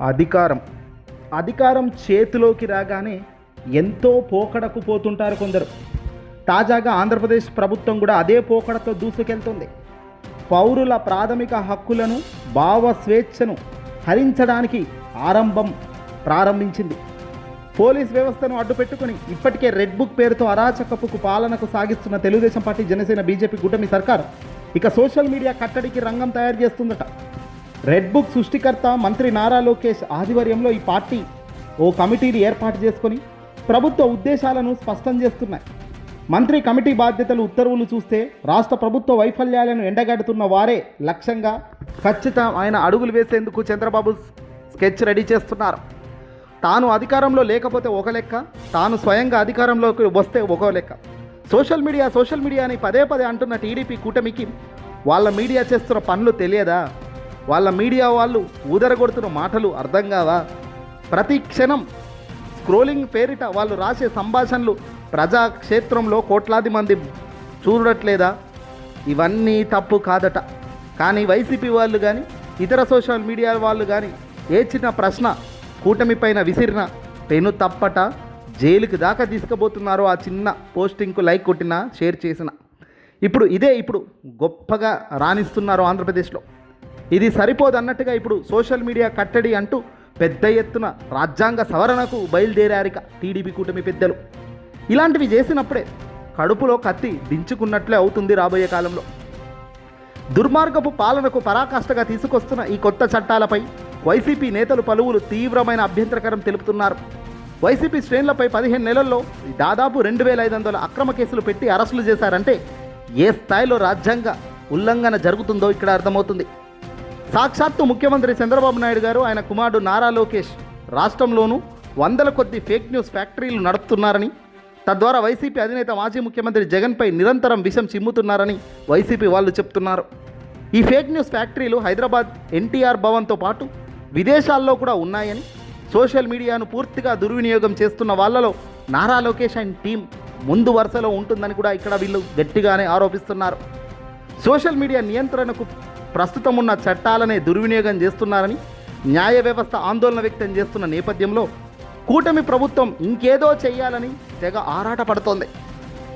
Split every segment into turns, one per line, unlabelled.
అధికారం. అధికారం చేతిలోకి రాగానే ఎంతో పోకడకు పోతుంటారు కొందరు. తాజాగా ఆంధ్రప్రదేశ్ ప్రభుత్వం కూడా అదే పోకడతో దూసుకెళ్తుంది. పౌరుల ప్రాథమిక హక్కులను భావ స్వేచ్ఛను హరించడానికి ఆరంభం ప్రారంభించింది. పోలీస్ వ్యవస్థను అడ్డుపెట్టుకుని ఇప్పటికే రెడ్ బుక్ పేరుతో అరాచకపుకు పాలనకు సాగిస్తున్న తెలుగుదేశం పార్టీ జనసేన బీజేపీ కూటమి సర్కార్ ఇక సోషల్ మీడియా కట్టడికి రంగం తయారు చేస్తుందట. రెడ్ బుక్ సృష్టికర్త మంత్రి నారా లోకేష్ ఆధ్వర్యంలో ఈ పార్టీ ఓ కమిటీని ఏర్పాటు చేసుకొని ప్రభుత్వ ఉద్దేశాలను స్పష్టం చేస్తున్నాయి. మంత్రి కమిటీ బాధ్యతలు ఉత్తర్వులు చూస్తే రాష్ట్ర ప్రభుత్వ వైఫల్యాలను ఎండగడుతున్న వారే లక్ష్యంగా ఖచ్చితమైన అడుగులు వేసేందుకు చంద్రబాబు స్కెచ్ రెడీ చేస్తున్నారు. తాను అధికారంలో లేకపోతే ఒక లెక్క తాను స్వయంగా అధికారంలోకి వస్తే ఒక లెక్క. సోషల్ మీడియా సోషల్ మీడియా అని పదే పదే అంటున్న టీడీపీ కూటమికి వాళ్ళ మీడియా చేస్తున్న పనులు తెలియదా? వాళ్ళ మీడియా వాళ్ళు ఊదరగొడుతున్న మాటలు అర్థం కావా ప్రతి క్షణం స్క్రోలింగ్ పేరిట వాళ్ళు రాసే సంభాషణలు ప్రజాక్షేత్రంలో కోట్లాది మంది చూడట్లేదా? ఇవన్నీ తప్పు కాదట. కానీ వైసీపీ వాళ్ళు కానీ ఇతర సోషల్ మీడియా వాళ్ళు కానీ ఏ చిన్న ప్రశ్న కూటమి పైన విసిరిన పెను తప్పట జైలుకి దాకా తీసుకుపోతున్నారు ఆ చిన్న పోస్టింగ్కు లైక్ కొట్టిన షేర్ చేసిన. ఇప్పుడు ఇదే ఇప్పుడు గొప్పగా రాణిస్తున్నారు ఆంధ్రప్రదేశ్లో. ఇది సరిపోదన్నట్టుగా ఇప్పుడు సోషల్ మీడియా కట్టడి అంటూ పెద్ద ఎత్తున రాజ్యాంగ సవరణకు బయలుదేరారిక టీడీపీ కూటమి పెద్దలు. ఇలాంటివి చేసినప్పుడే కడుపులో కత్తి దించుకున్నట్లే అవుతుంది రాబోయే కాలంలో. దుర్మార్గపు పాలనకు పరాకాష్ఠగా తీసుకొస్తున్న ఈ కొత్త చట్టాలపై వైసీపీ నేతలు పలువురు తీవ్రమైన అభ్యంతరకరం తెలుపుతున్నారు. వైసీపీ శ్రేణులపై పదిహేను నెలల్లో దాదాపు రెండు వేల ఐదు వందల అక్రమ కేసులు పెట్టి అరెస్టులు చేశారంటే ఏ స్థాయిలో రాజ్యాంగ ఉల్లంఘన జరుగుతుందో ఇక్కడ అర్థమవుతుంది. సాక్షాత్తు ముఖ్యమంత్రి చంద్రబాబు నాయుడు గారు ఆయన కుమారుడు నారా లోకేష్ రాష్ట్రంలోనూ వందల కొద్ది ఫేక్ న్యూస్ ఫ్యాక్టరీలు నడుపుతున్నారని తద్వారా వైసీపీ అధినేత మాజీ ముఖ్యమంత్రి జగన్పై నిరంతరం విషం చిమ్ముతున్నారని వైసీపీ వాళ్ళు చెప్తున్నారు. ఈ ఫేక్ న్యూస్ ఫ్యాక్టరీలు హైదరాబాద్ ఎన్టీఆర్ భవన్తో పాటు విదేశాల్లో కూడా ఉన్నాయని సోషల్ మీడియాను పూర్తిగా దుర్వినియోగం చేస్తున్న వాళ్ళలో నారా లోకేష్ అండ్ టీం ముందు వరుసలో ఉంటుందని కూడా ఇక్కడ వీళ్ళు గట్టిగానే ఆరోపిస్తున్నారు. సోషల్ మీడియా నియంత్రణకు ప్రస్తుతం ఉన్న చట్టాలనే దుర్వినియోగం చేస్తున్నారని న్యాయ వ్యవస్థ ఆందోళన వ్యక్తం చేస్తున్న నేపథ్యంలో కూటమి ప్రభుత్వం ఇంకేదో చేయాలని తెగ ఆరాటపడుతోంది.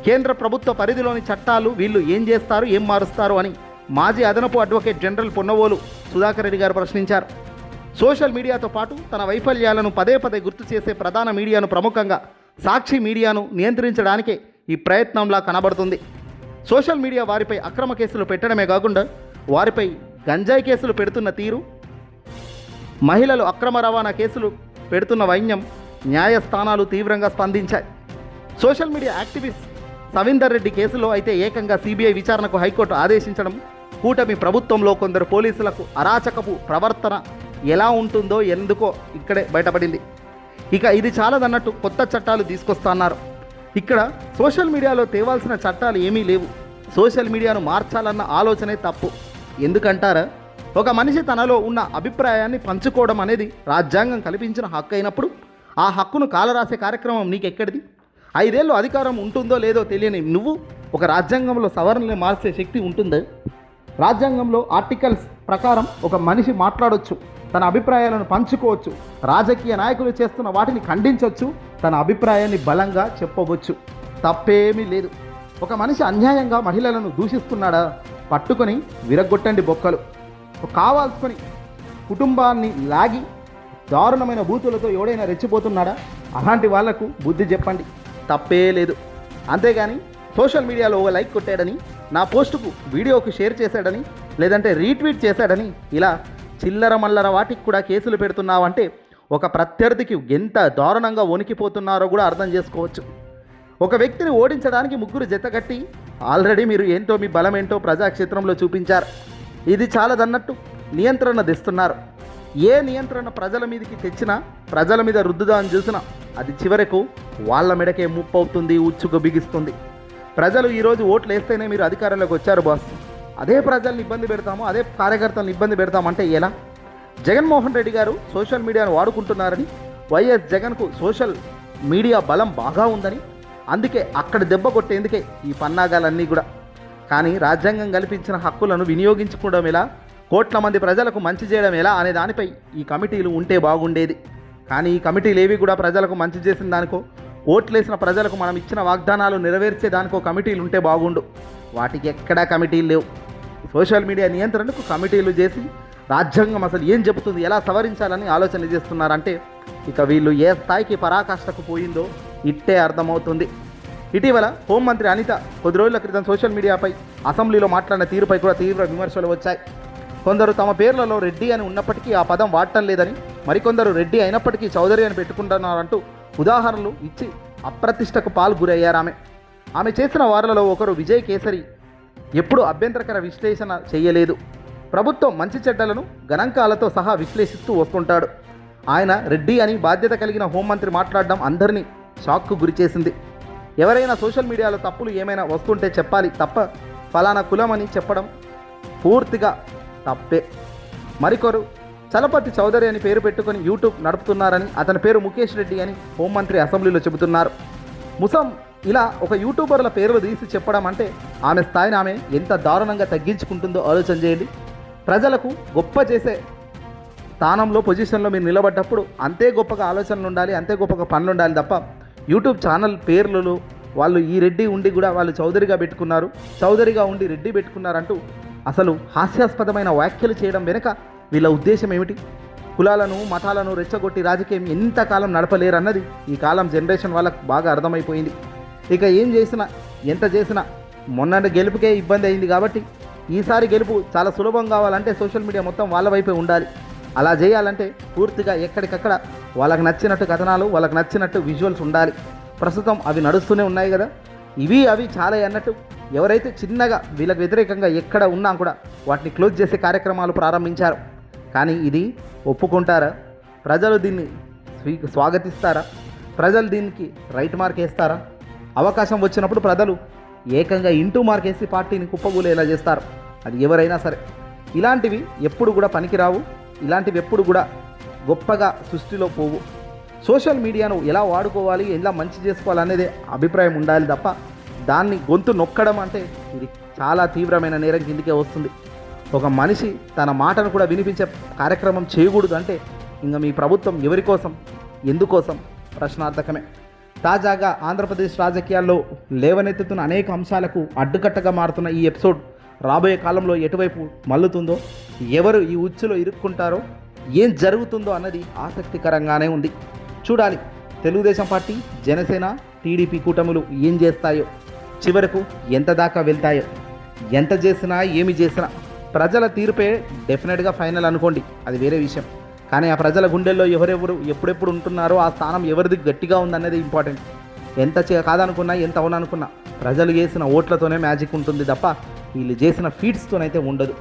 కేంద్ర ప్రభుత్వ పరిధిలోని చట్టాలు వీళ్ళు ఏం చేస్తారు ఏం మారుస్తారు అని మాజీ అదనపు అడ్వకేట్ జనరల్ పొన్నవోలు సుధాకర్ రెడ్డి గారు ప్రశ్నించారు. సోషల్ మీడియాతో పాటు తన వైఫల్యాలను పదే పదే గుర్తు చేసే ప్రధాన మీడియాను ప్రముఖంగా సాక్షి మీడియాను నియంత్రించడానికే ఈ ప్రయత్నంలా కనబడుతుంది. సోషల్ మీడియా వారిపై అక్రమ కేసులు పెట్టడమే కాకుండా వారిపై గంజాయి కేసులు పెడుతున్న తీరు మహిళలు అక్రమ రవాణా కేసులు పెడుతున్న వైన్యం న్యాయస్థానాలు తీవ్రంగా స్పందించాయి. Social media activist Savinder Reddy కేసులో అయితే ఏకంగా సిబిఐ విచారణకు హైకోర్టు ఆదేశించడం కూటమి ప్రభుత్వంలో కొందరు పోలీసులకు అరాచకపు ప్రవర్తన ఎలా ఉంటుందో ఎందుకో ఇక్కడే బయటపడింది. ఇక ఇది చాలదన్నట్టు కొత్త చట్టాలు తీసుకొస్తున్నారు. ఇక్కడ సోషల్ మీడియాలో తేవాల్సిన చట్టాలు ఏమీ లేవు. సోషల్ మీడియాను మార్చాలన్న ఆలోచనే తప్పు. ఎందుకంటారా? ఒక మనిషి తనలో ఉన్న అభిప్రాయాన్ని పంచుకోవడం అనేది రాజ్యాంగం కల్పించిన హక్కు అయినప్పుడు ఆ హక్కును కాలరాసే కార్యక్రమం నీకెక్కడిది? ఐదేళ్ళు అధికారం ఉంటుందో లేదో తెలియని నువ్వు ఒక రాజ్యాంగంలో సవరణలు మార్చే శక్తి ఉంటుందా? రాజ్యాంగంలో ఆర్టికల్స్ ప్రకారం ఒక మనిషి మాట్లాడొచ్చు తన అభిప్రాయాలను పంచుకోవచ్చు రాజకీయ నాయకులు చేస్తున్న వాటిని ఖండించవచ్చు తన అభిప్రాయాన్ని బలంగా చెప్పవచ్చు. తప్పేమీ లేదు. ఒక మనిషి అన్యాయంగా మహిళలను దూషిస్తున్నాడా? పట్టుకొని విరగొట్టండి బొక్కలు. కావాల్సుకొని కుటుంబాన్ని లాగి దారుణమైన బూతులతో ఎవడైనా రెచ్చిపోతున్నాడా? అలాంటి వాళ్ళకు బుద్ధి చెప్పండి. తప్పే లేదు. అంతేగాని సోషల్ మీడియాలో ఒక లైక్ కొట్టాడని నా పోస్టుకు వీడియోకు షేర్ చేశాడని లేదంటే రీట్వీట్ చేశాడని ఇలా చిల్లర మల్లర వాటికి కూడా కేసులు పెడుతున్నావంటే ఒక ప్రత్యర్థికి ఎంత దారుణంగా వణికిపోతున్నారో కూడా అర్థం చేసుకోవచ్చు. ఒక వ్యక్తిని ఓడించడానికి ముగ్గురు జతకట్టి ఆల్రెడీ మీరు ఏంటో మీ బలమేంటో ప్రజాక్షేత్రంలో చూపించారు. ఇది చాలదన్నట్టు నియంత్రణ తెస్తున్నారు. ఏ నియంత్రణ ప్రజల మీదకి తెచ్చినా ప్రజల మీద రుద్దుదాని చూసినా అది చివరకు వాళ్ళ మెడకే ముప్పు అవుతుంది ఉచ్చుకు బిగిస్తుంది. ప్రజలు ఈరోజు ఓట్లు వేస్తేనే మీరు అధికారంలోకి వచ్చారు బాస్. అదే ప్రజల్ని ఇబ్బంది పెడతాము అదే కార్యకర్తలను ఇబ్బంది పెడతామంటే ఎలా? జగన్మోహన్ రెడ్డి గారు సోషల్ మీడియాను వాడుకుంటున్నారని వైఎస్ జగన్కు సోషల్ మీడియా బలం బాగా ఉందని అందుకే అక్కడ దెబ్బ కొట్టేందుకే ఈ పన్నాగాలన్నీ కూడా. కానీ రాజ్యాంగం కల్పించిన హక్కులను వినియోగించుకోవడం ఎలా? కోట్ల మంది ప్రజలకు మంచి చేయడం ఎలా అనే దానిపై ఈ కమిటీలు ఉంటే బాగుండేది. కానీ ఈ కమిటీలు ఏవి కూడా ప్రజలకు మంచి చేసిన దానికో ఓట్లేసిన ప్రజలకు మనం ఇచ్చిన వాగ్దానాలు నెరవేర్చే దానికో కమిటీలు ఉంటే బాగుండు. వాటికి ఎక్కడా కమిటీలు లేవు. సోషల్ మీడియా నియంత్రణకు కమిటీలు చేసి రాజ్యాంగం అసలు ఏం చెబుతుంది ఎలా సవరించాలని ఆలోచన చేస్తున్నారంటే ఇక వీళ్ళు ఏ స్థాయికి పరాకాష్ఠకు పోయిందో ఇట్టే అర్థమవుతుంది. ఇటీవల హోంమంత్రి అనిత కొద్ది రోజుల క్రితం సోషల్ మీడియాపై అసెంబ్లీలో మాట్లాడిన తీరుపై కూడా తీవ్ర విమర్శలు వచ్చాయి. కొందరు తమ పేర్లలో రెడ్డి అని ఉన్నప్పటికీ ఆ పదం వాడటం లేదని మరికొందరు రెడ్డి అయినప్పటికీ చౌదరి అని పెట్టుకుంటున్నారంటూ ఉదాహరణలు ఇచ్చి అప్రతిష్టకు పాలు గురయ్యారు ఆమె. ఆమె చేసిన వారలలో ఒకరు విజయ్ కేసరి ఎప్పుడు అభ్యంతరకర విశ్లేషణ చేయలేదు. ప్రభుత్వం మంచి చెడ్డలను గణాంకాలతో సహా విశ్లేషిస్తూ వస్తుంటాడు. ఆయన రెడ్డి అని బాధ్యత కలిగిన హోంమంత్రి మాట్లాడడం అందరినీ షాక్కు గురిచేసింది ఎవరైనా సోషల్ మీడియాలో తప్పులు ఏమైనా వస్తుంటే చెప్పాలి తప్ప ఫలానా కులం అని చెప్పడం పూర్తిగా తప్పే. మరికొరు చలపతి చౌదరి అని పేరు పెట్టుకొని యూట్యూబ్ నడుపుతున్నారని అతని పేరు ముఖేష్ రెడ్డి అని హోంమంత్రి అసెంబ్లీలో చెబుతున్నారు. ముసం ఇలా ఒక యూట్యూబర్ల పేర్లు తీసి చెప్పడం అంటే ఆమె స్థాయిని ఆమె ఎంత దారుణంగా తగ్గించుకుంటుందో ఆలోచన చేయండి. ప్రజలకు గొప్ప చేసే స్థానంలో పొజిషన్లో మీరు నిలబడ్డప్పుడు అంతే గొప్పగా ఆలోచనలు ఉండాలి అంతే గొప్పగా పనులు ఉండాలి తప్ప యూట్యూబ్ ఛానల్ పేర్లు వాళ్ళు ఈ రెడ్డి ఉండి కూడా వాళ్ళు చౌదరిగా పెట్టుకున్నారు చౌదరిగా ఉండి రెడ్డి పెట్టుకున్నారంటూ అసలు హాస్యాస్పదమైన వ్యాఖ్యలు చేయడం వెనుక వీళ్ళ ఉద్దేశం ఏమిటి? కులాలను మతాలను రెచ్చగొట్టి రాజకీయం ఎంతకాలం నడపలేరు అన్నది ఈ కాలం జనరేషన్ వాళ్ళకు బాగా అర్థమైపోయింది. ఇక ఏం చేసినా ఎంత చేసినా మొన్న గెలుపుకే ఇబ్బంది అయింది కాబట్టి ఈసారి గెలుపు చాలా సులభం కావాలంటే సోషల్ మీడియా మొత్తం వాళ్ళ వైపే ఉండాలి. అలా చేయాలంటే పూర్తిగా ఎక్కడికక్కడ వాళ్ళకి నచ్చినట్టు కథనాలు వాళ్ళకి నచ్చినట్టు విజువల్స్ ఉండాలి. ప్రస్తుతం అవి నడుస్తూనే ఉన్నాయి కదా. ఇవి అవి చాలా అన్నట్టు ఎవరైతే చిన్నగా వీళ్ళకి వ్యతిరేకంగా ఎక్కడ ఉన్నా కూడా వాటిని క్లోజ్ చేసే కార్యక్రమాలు ప్రారంభించారు. కానీ ఇది ఒప్పుకుంటారా? ప్రజలు దీన్ని స్వీ స్వాగతిస్తారా? ప్రజలు దీనికి రైట్ మార్క్ వేస్తారా? అవకాశం వచ్చినప్పుడు ప్రజలు ఏకంగా ఇంటూ మార్క్ వేసి పార్టీని కుప్పగూలేలా చేస్తారు. అది ఎవరైనా సరే. ఇలాంటివి ఎప్పుడు కూడా పనికిరావు. ఇలాంటివి ఎప్పుడు కూడా గొప్పగా సృష్టిలో పోవు. సోషల్ మీడియాను ఎలా వాడుకోవాలి ఎలా మంచి చేసుకోవాలనేదే అభిప్రాయం ఉండాలి తప్ప దాన్ని గొంతు నొక్కడం అంటే ఇది చాలా తీవ్రమైన నేరం కిందికే వస్తుంది. ఒక మనిషి తన మాటను కూడా వినిపించే కార్యక్రమం చేయకూడదు అంటే ఇంకా మీ ప్రభుత్వం ఎవరి కోసం ఎందుకోసం? ప్రశ్నార్థకమే. తాజాగా ఆంధ్రప్రదేశ్ రాజకీయాల్లో లేవనెత్తుతున్న అనేక అంశాలకు అడ్డుకట్టగా మారుతున్న ఈ ఎపిసోడ్ రాబోయే కాలంలో ఎటువైపు మల్లుతుందో ఎవరు ఈ ఉచ్చులో ఇరుక్కుంటారో ఏం జరుగుతుందో అన్నది ఆసక్తికరంగానే ఉంది. చూడాలి. తెలుగుదేశం పార్టీ జనసేన టీడీపీ కూటములు ఏం చేస్తాయో చివరకు ఎంత దాకా వెళ్తాయో ఎంత చేసినా ఏమి చేసినా ప్రజల తీర్పే డెఫినెట్గా ఫైనల్ అనుకోండి. అది వేరే విషయం. కానీ ఆ ప్రజల గుండెల్లో ఎవరెవరు ఎప్పుడెప్పుడు ఉంటున్నారో ఆ స్థానం ఎవరిది గట్టిగా ఉందనేది ఇంపార్టెంట్ ఎంత చే- కాదనుకున్నా ఎంత అవుననుకున్నా ప్రజలు చేసిన ఓట్లతోనే మ్యాజిక్ ఉంటుంది తప్ప వీళ్ళు చేసిన ఫీడ్స్తోనైతే ఉండదు.